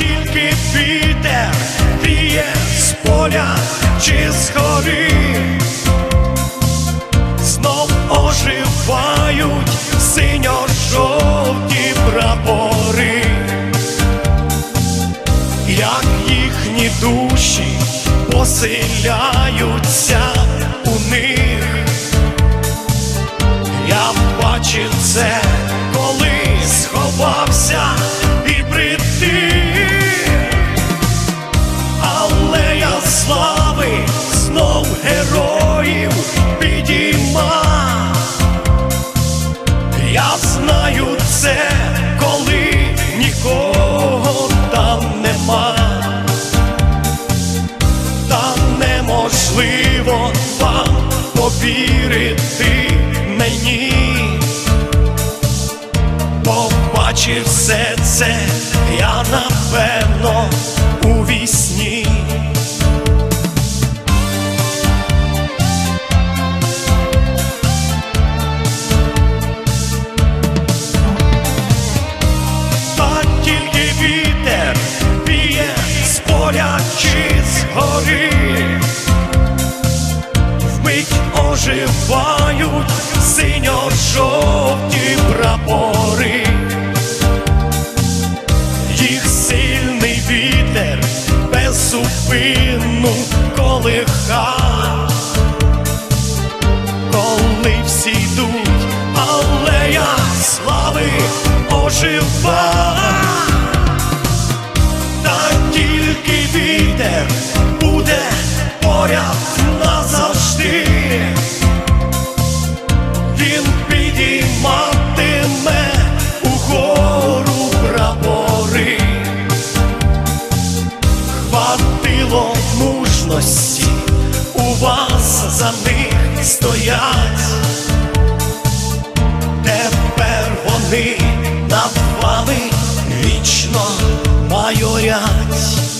тільки вітер віє з поля чи з гори, знов оживають синьо-жовті прапори, як їхні душі поселяються повірити мені. Побачив все це, я напевно у вісні. Та тільки вітер віє з з гори, оживають синьо-жовті прапори, їх сильний вітер беззупинну колиха, коли всі йдуть, алея слави ожива. Та тільки вітер буде поряд Хватило мужності у вас за них стоять. Тепер вони над вами вічно майорять.